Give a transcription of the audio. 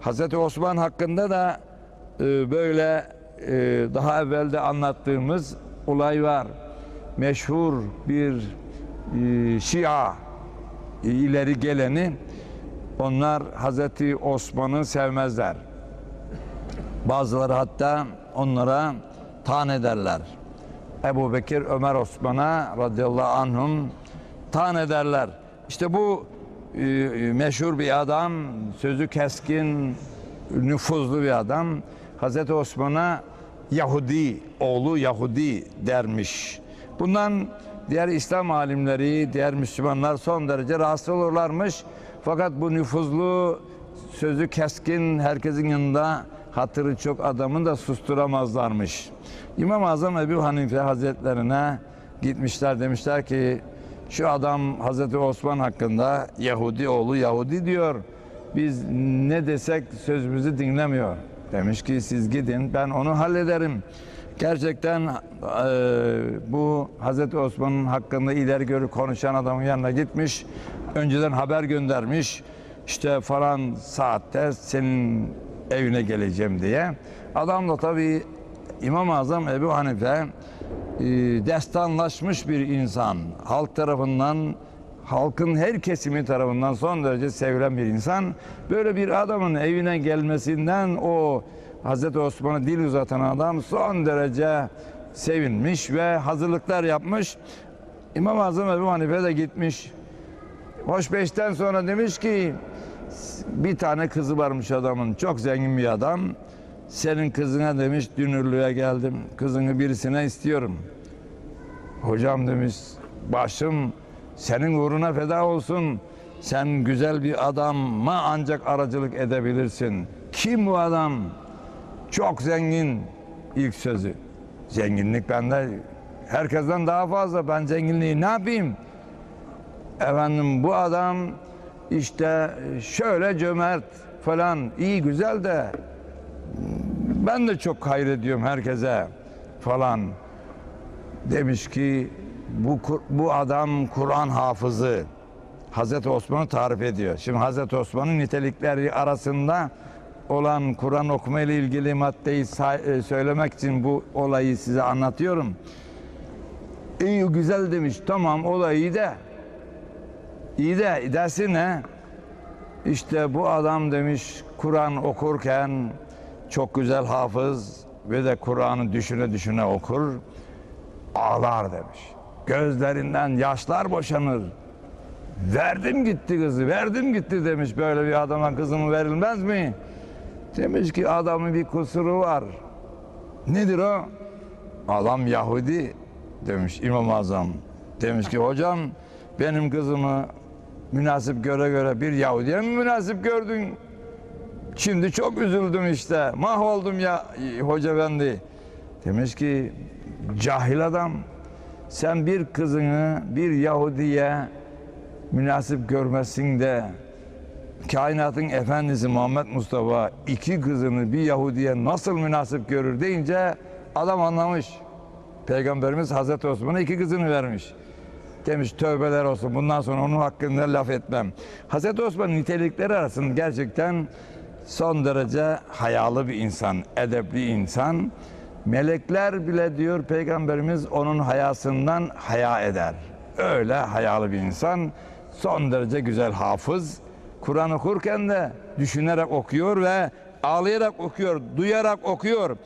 Hazreti Osman hakkında da e, böyle e, daha evvelde anlattığımız olay var. Meşhur bir e, Şia e, ileri geleni onlar Hazreti Osman'ı sevmezler. Bazıları hatta onlara tan ederler. Ebu Bekir, Ömer Osman'a radıyallahu anhum tan ederler. İşte bu meşhur bir adam, sözü keskin, nüfuzlu bir adam. Hazreti Osman'a Yahudi, oğlu Yahudi dermiş. Bundan diğer İslam alimleri, diğer Müslümanlar son derece rahatsız olurlarmış. Fakat bu nüfuzlu, sözü keskin, herkesin yanında hatırı çok adamı da susturamazlarmış. İmam-ı Azam Ebu Hanife Hazretlerine gitmişler demişler ki şu adam Hazreti Osman hakkında Yahudi oğlu Yahudi diyor. Biz ne desek sözümüzü dinlemiyor. Demiş ki siz gidin ben onu hallederim. Gerçekten e, bu Hazreti Osman'ın hakkında ileri görü konuşan adamın yanına gitmiş. Önceden haber göndermiş. İşte falan saatte senin evine geleceğim diye. Adam da tabii İmam-ı Azam Ebu Hanife destanlaşmış bir insan. Halk tarafından halkın her kesimi tarafından son derece sevilen bir insan. Böyle bir adamın evine gelmesinden o Hazreti Osman'a dil uzatan adam son derece sevinmiş ve hazırlıklar yapmış. İmam-ı Azam Ebu Hanife de gitmiş. Hoş beşten sonra demiş ki bir tane kızı varmış adamın. Çok zengin bir adam. Senin kızına demiş dünürlüğe geldim. Kızını birisine istiyorum. Hocam demiş başım senin uğruna feda olsun. Sen güzel bir adama ancak aracılık edebilirsin. Kim bu adam? Çok zengin ilk sözü. Zenginlik bende herkesten daha fazla. Ben zenginliği ne yapayım? Efendim bu adam işte şöyle cömert falan iyi güzel de ben de çok hayrediyorum herkese falan demiş ki bu bu adam Kur'an hafızı Hazreti Osman'ı tarif ediyor. Şimdi Hazreti Osman'ın nitelikleri arasında olan Kur'an okuma ile ilgili maddeyi e, söylemek için bu olayı size anlatıyorum. İyi güzel demiş. Tamam olay iyi de İyi de dersi ne? İşte bu adam demiş Kur'an okurken çok güzel hafız ve de Kur'an'ı düşüne düşüne okur. Ağlar demiş. Gözlerinden yaşlar boşanır. Verdim gitti kızı, verdim gitti demiş. Böyle bir adama kızımı verilmez mi? Demiş ki adamın bir kusuru var. Nedir o? Adam Yahudi demiş İmam-ı Azam. Demiş ki hocam benim kızımı münasip göre göre bir Yahudi'ye mi münasip gördün? Şimdi çok üzüldüm işte. Mahvoldum ya hoca efendi. Demiş ki cahil adam sen bir kızını bir Yahudi'ye münasip görmezsin de kainatın efendisi Muhammed Mustafa iki kızını bir Yahudi'ye nasıl münasip görür deyince adam anlamış. Peygamberimiz Hazreti Osman'a iki kızını vermiş. Demiş tövbeler olsun bundan sonra onun hakkında laf etmem. Hazreti Osman nitelikleri arasında gerçekten son derece hayalı bir insan, edepli insan. Melekler bile diyor Peygamberimiz onun hayasından haya eder. Öyle hayalı bir insan. Son derece güzel hafız. Kur'an okurken de düşünerek okuyor ve ağlayarak okuyor, duyarak okuyor.